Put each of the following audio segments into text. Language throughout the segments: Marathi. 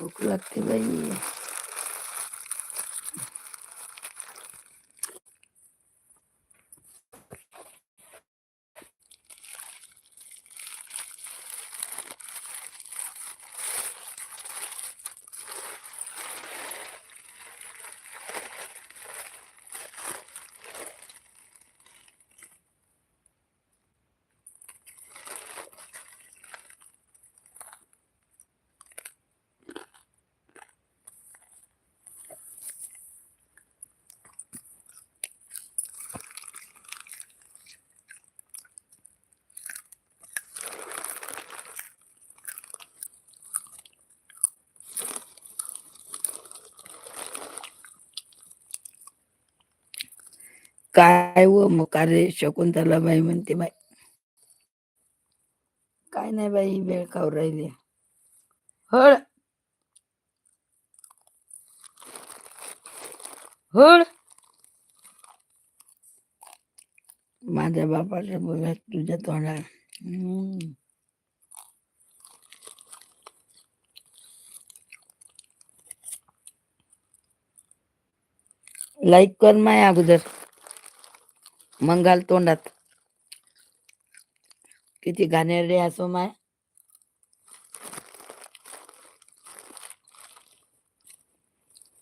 भूक लागते बाई काय व मग अरे शकुंतला बाई म्हणते बाई काय नाही बाई वेळ खाऊ राहिली. हळ हळ माझ्या बापाच्या बोला तुझ्या तोंडा लाईक कर माय अगोदर. मंगाल तोंडात. किती घाणेरडे असो माय.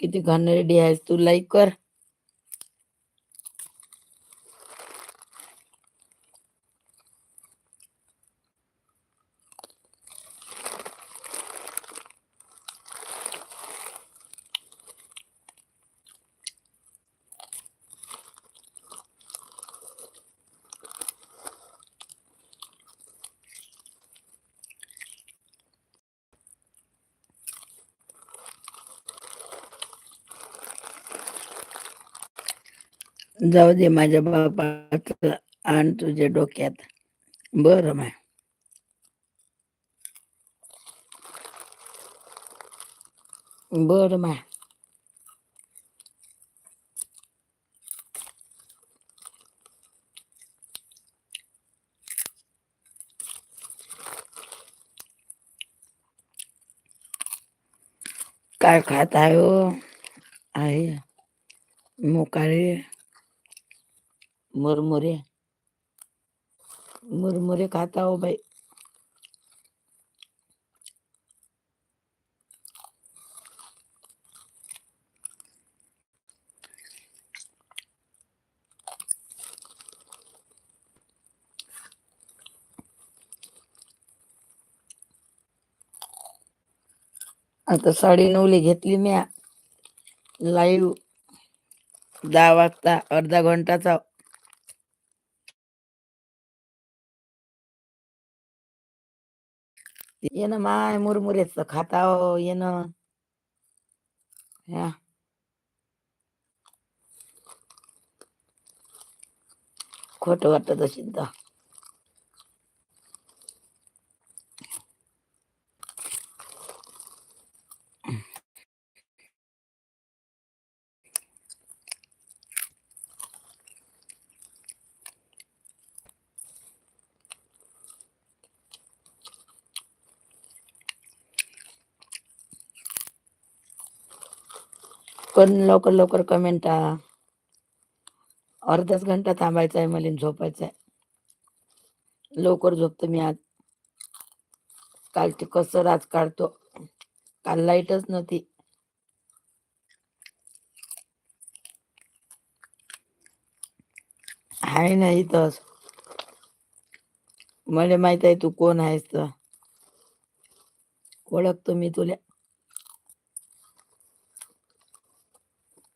किती घाणेरडी आहेस तू लाईक कर. जाऊ दे माझ्या बापाचं आण तुझ्या डोक्यात. बर माय बर माय काय खात आहे हो? आहे. मोकाळे. मुरमुरे. मुरमुरे खाता हो भाई आता साडे नऊले घेतली मी लाईव्ह. दहा वाजता अर्धा घंटाचा ये ना माय मुरमुरेच खाता हो ये ना ह्या. खोट वाटत असेल तर पण लवकर लवकर कमेंट अर्धाच घंटा थांबायचा आहे मला झोपायचं आहे लवकर झोपतो मी आज. काल ते कसं राज काढतो. काल लाईटच नव्हती. आहे ना इथंच. मला माहीत आहे तू कोण आहेस तर. ओळखतो मी तुला.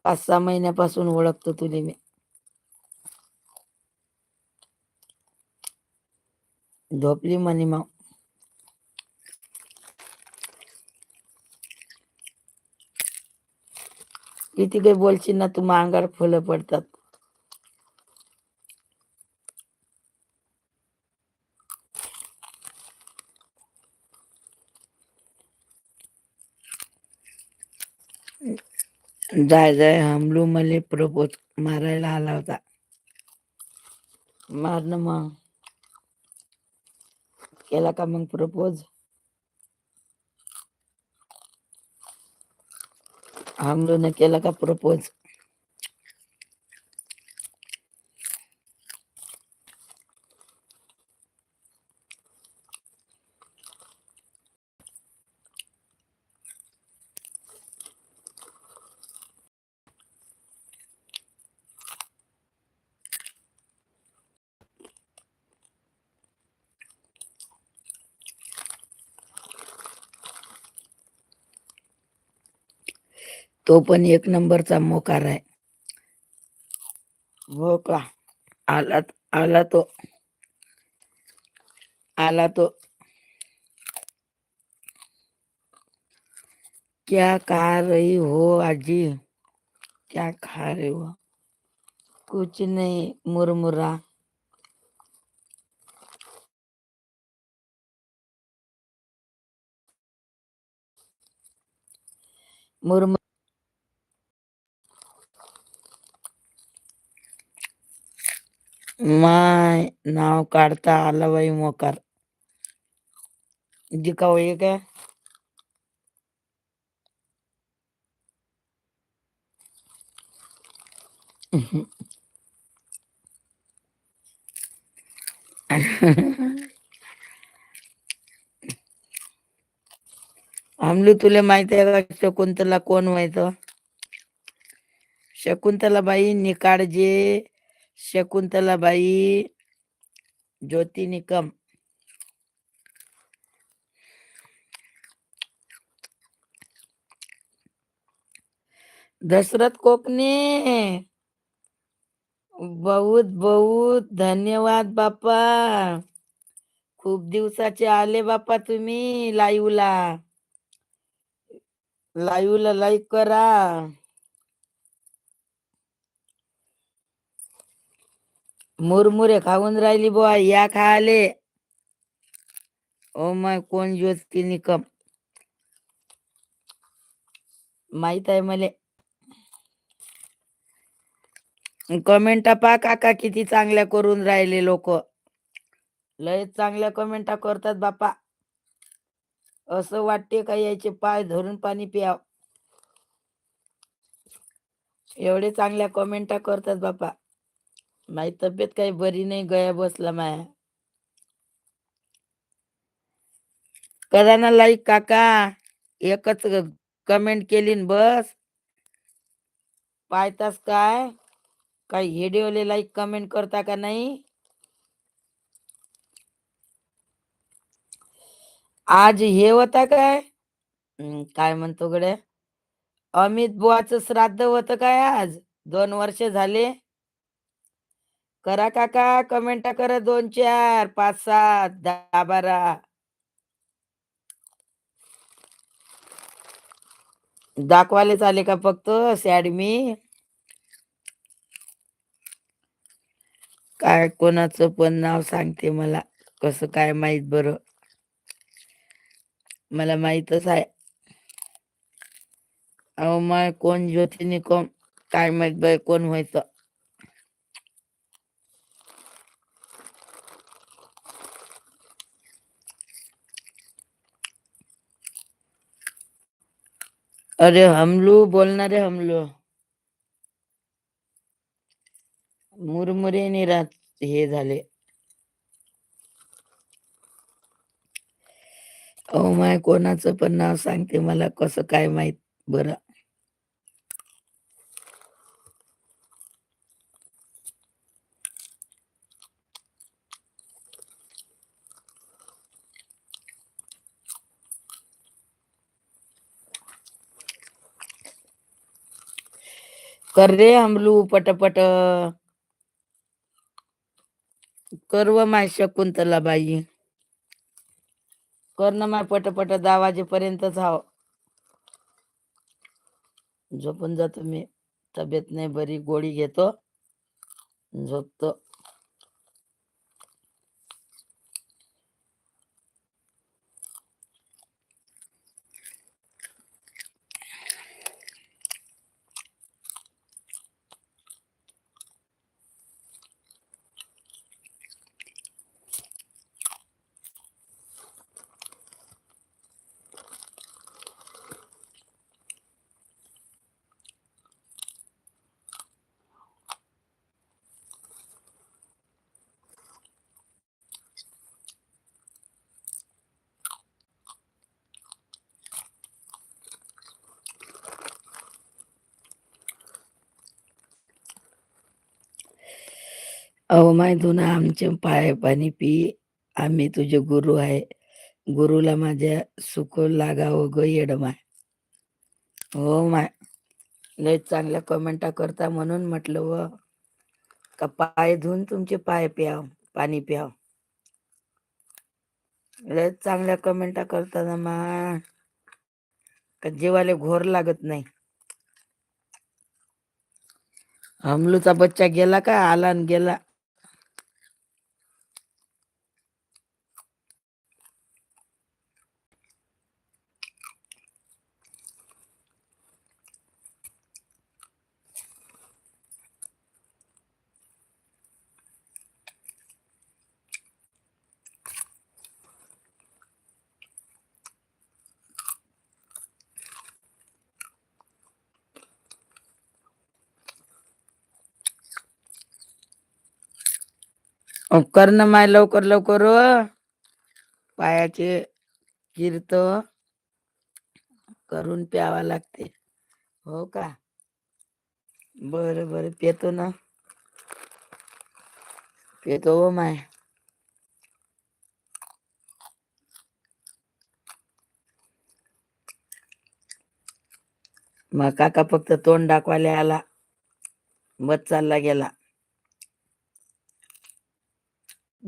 पाच सहा महिन्यापासून ओळखतो तुले मी. झोपली म्हणे मग. किती काही बोलशील ना तू अंगावर फुलं पडतात. जाय जाय. हमलू मले प्रपोज मारायला आला होता. मार मग. केला का मग प्रपोज हमलोने केला का प्रपोज तो पण एक नंबरचा मोकार आहे. हो का? आला आला तो. आला तो. क्या खा रही हो आजी? क्या खा रही हो? कुछ नहीं मुरमुरा। मुरमुरा माय नाव काढता आलं बाई मोकार. जी का? होई आमलू तुला माहीत आहे का शकुंतला कोण व्हायचं? शकुंतला बाई निकाळजे शकुंतला बाई ज्योती निकम दशरथ कोकणे बहुत बहुत धन्यवाद बापा खूप दिवसाचे आले बापा तुम्ही लाईवला लाईवला लाईक करा मुरमुरे खाऊन राहिली बुवा या खाले. ओ माय कोण ज्योती निकम? माहीत आहे मले. कमेंटा पा काका किती चांगल्या करून राहिले लोक. लय चांगल्या कमेंटा करतात बापा. असं वाटते का याचे पाय धरून पाणी प्याव? एवढे चांगल्या कमेंटा करतात बापा. माझी तब्येत काही बरी नाही गया बसला माया करा ना लाईक काका एकच कमेंट केली बस. पायतास काय? काही व्हिडिओले लाईक कमेंट करता का नाही? आज हे होता काय? काय म्हणतो गड्या? अमित बुवाचं श्राद्ध होतं काय आज? दोन वर्ष झाले. करा काका कमेंट करा दोन चार पाच सात दहा बारा. दाखवाले आले का फक्त? सॅड मी काय कोणाचं पण नाव सांगते मला. कसं काय माहीत बरं? मला माहितच आहे. अहो माय कोण ज्योती निकम काय माहीत बाय कोण व्हायचं? अरे हमलू बोलणारे हमलू मुरमुरे निरात हे झाले. अहो माय कोणाचं पण नाव सांगते मला कसं काय माहीत बरं. कर रे हमलू पटपट. करव माय शकुंतला बाई. कर ना माय पटपट दहा वाजेपर्यंतच हाव. झोपून जातो मी. तब्येत नाही बरी गोळी घेतो. झोपतो. अहो माय धुना आमचे पाय पाणी पी आम्ही तुझे गुरु आहे. गुरुला माझ्या सुख लागावं ग येड माय हो माय. लय चांगल्या कमेंटा करता म्हणून म्हटलं व का पाय धुवून तुमचे पाय प्याव पाणी प्याव. लय चांगल्या कमेंटा करता ना मा का जीवाले घोर लागत नाही. हमलूचा बच्चा गेला का? आला न गेला. अहो, कर ना माय लवकर लवकर अ पायाचे किरत करून प्यावा लागते. हो का? बर बर. पेतो ना. पेतो हो माय. मग काका फक्त तोंड दाखवायला आला. बस चालला गेला.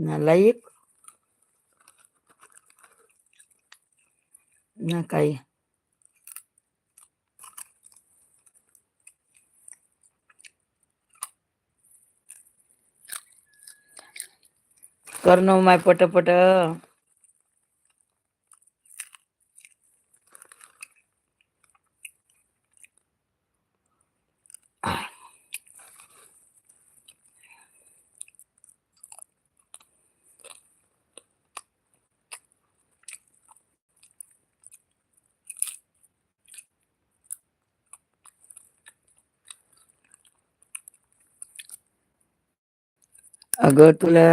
नालायक ना काही कर ना माय अगं तुला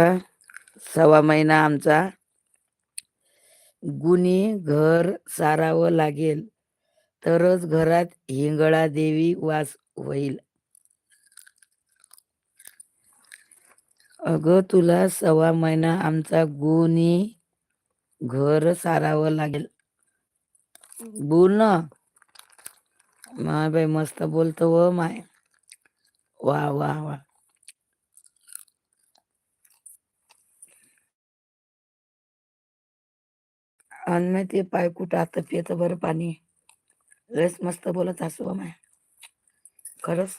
सवा महिना आमचा. गुणी घर सारावं लागेल तरच घरात हिंगळा देवी वास होईल. अगं तुला सव्वा महिना आमचा गुणी घर सारावं लागेल. बोल ना. माय बाई मस्त बोलतो व माय. वा वा वा. आणि ते पाय कुठं आता पित बरं पाणी. लस मस्त बोलत असू हो माय. खरंच?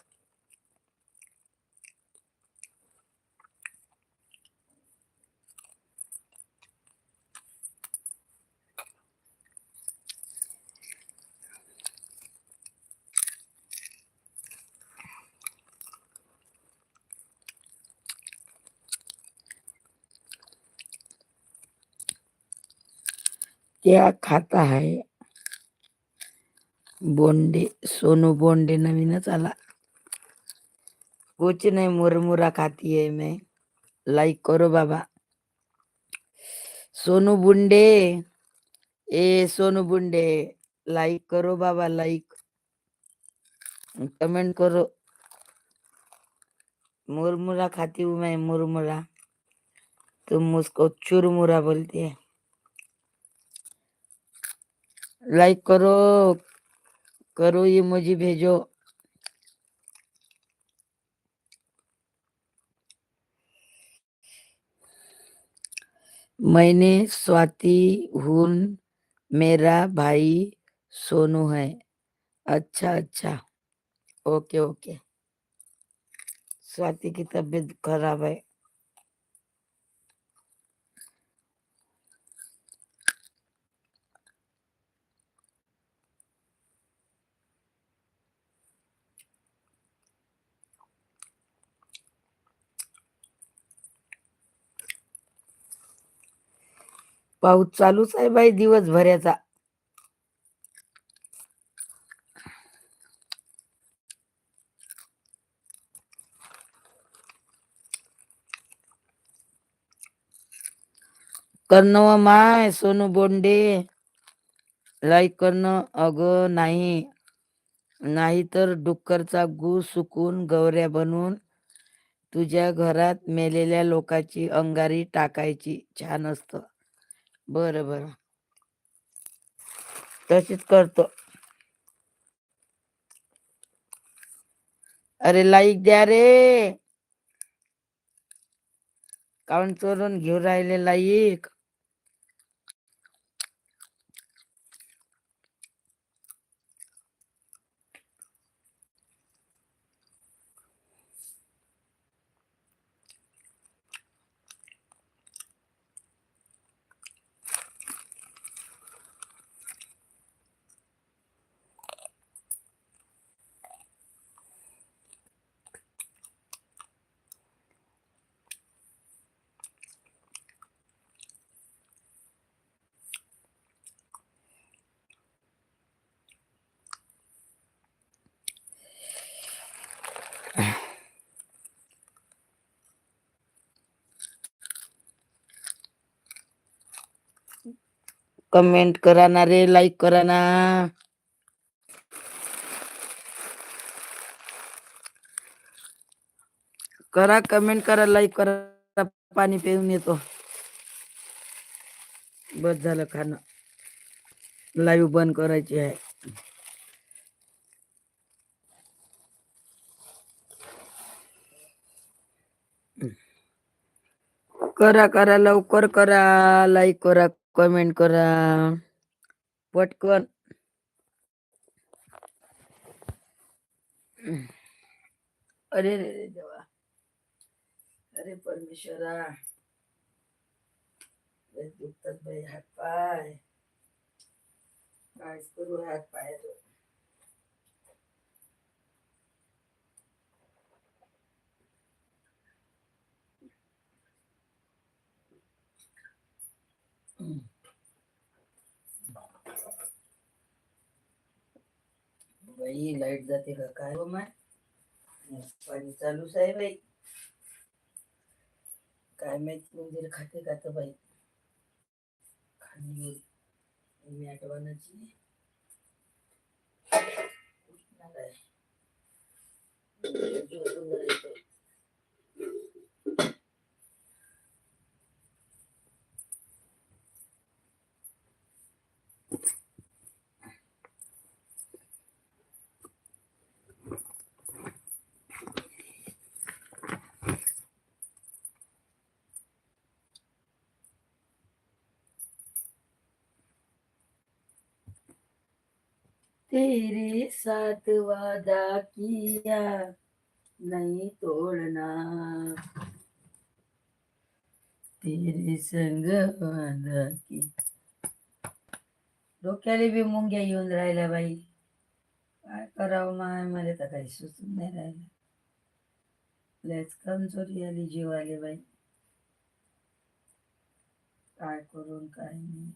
क्या खाता है? बोंडे, सोनू बोंडे नवीनच आला कुछ नहीं, मुरमुरा खाती है मैं। लाइक करो बाबा। सोनू बुंडे। ए, सोनू बुंडे लाइक करो बाबा लाइक कमेंट करो। मुरमुरा खाती हूँ मैं, मुरमुरा। तुम उसको चुरमुरा बोलती है। लाइक करो करो ये मुझे भेजो। मैंने स्वाति, हून, मेरा भाई, सोनू है। अच्छा अच्छा। Okay okay. स्वाति की तबीयत खराब है। पाऊस चालूच आहे बाई दिवसभराचा. करणं माय सोनू बोंडे. लाईक करणं अग नाही. नाही तर डुक्करचा गु सुकून गवऱ्या बनवून तुझ्या घरात मेलेल्या लोकांची अंगारी टाकायची छान असतं. बरं बरं. तशीच करतो. अरे लाईक द्या रे. काउंट चोरून घेऊन राहिले लाईक कमेंट करा ना रे लाईक करा ना. करा कमेंट करा लाईक करा पाणी पिऊन येतो. बस झालं खाणं. लाईव्ह बंद करायची आहे. करा करा लवकर करा लाईक करा. कमेंट करा. पटकन. अरे रे रे देवा. अरे परमेश्वरा. दुखतात बाई हात पाय. काय करू हात पाय बाई लाइट जाते का? काय हो माय? पाणी चालूच आहे बाई. काय माहिती मंदिर खाते का तर बाई? खाली मी आठवणाची उठणार आहे. तेरे साथ वादा किया नहीं तोड़ना। तेरे संग वादा की डोक्याला बी मुंग्या येऊन राहिल्या बाई. काय करावं माय मला तर काही सुचून नाही राहिलं. लयच कमजोरी आली जीवाले बाई. काय करून काय नाही.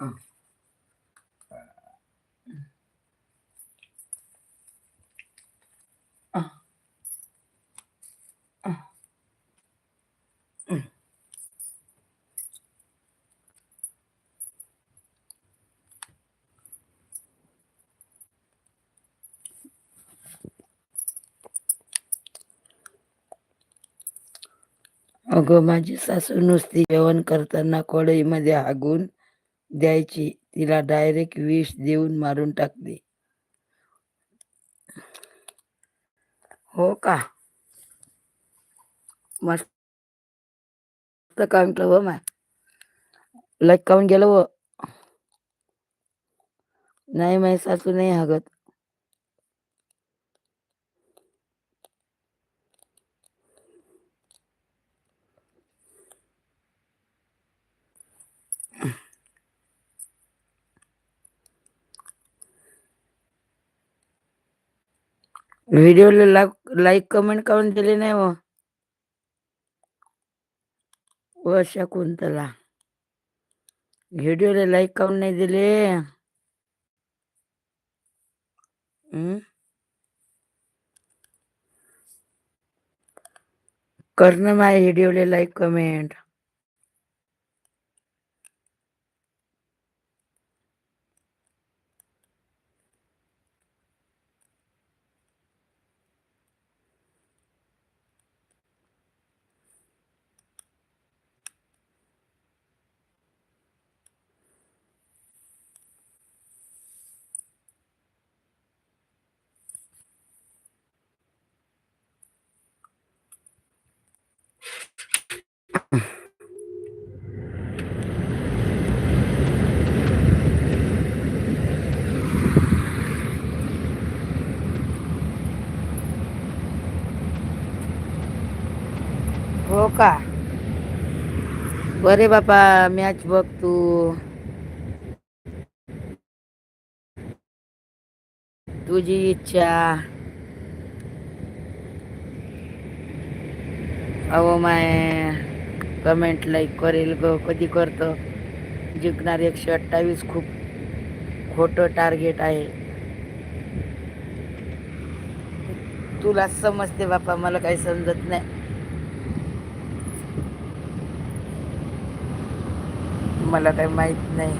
अं. अं. अं. अं. अगं माझी सासू नुसती जेवण करताना कढईमध्ये हागून द्यायची. तिला डायरेक्ट विष देऊन मारून टाकते. हो का? मस्त काम केलं व माय. लाईक काऊन गेलं व. नाही माझी सासू नाही हागत. हो. व्हिडिओला लाईक कमेंट काऊन दिले नाही व वर्षा कोणतला व्हिडिओला लाईक काऊन नाही दिले. करणं कर ना माझ्या व्हिडिओला लाईक कमेंट हो का? बरे बापा मॅच बघ तू तुझी इच्छा. अहो माय कमेंट लाईक करेल ग. कधी करतं? जिंकणार एकशे अठ्ठावीस खूप खोटं टार्गेट आहे. तुला समजते बापा मला काही समजत नाही. मला काही माहीत नाही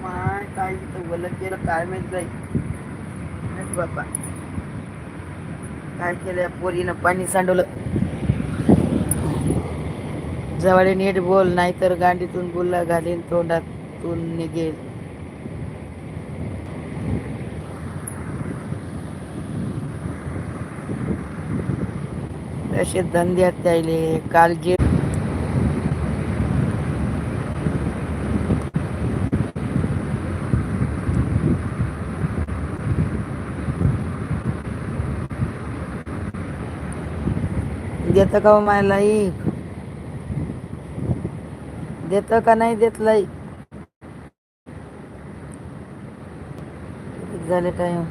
माय काय इथं बोलत केलं काय बाई. काय केलं या पोरीनं पाणी सांडवलं? जवळ नीट बोल नाहीतर गांडीतून गुल्ला घालीन तोंडातून निघेल. तसे धंद्यात त्याले काल जे देतं का हो माय लाईक? देतं का नाही देत लाईक? झाले टाईम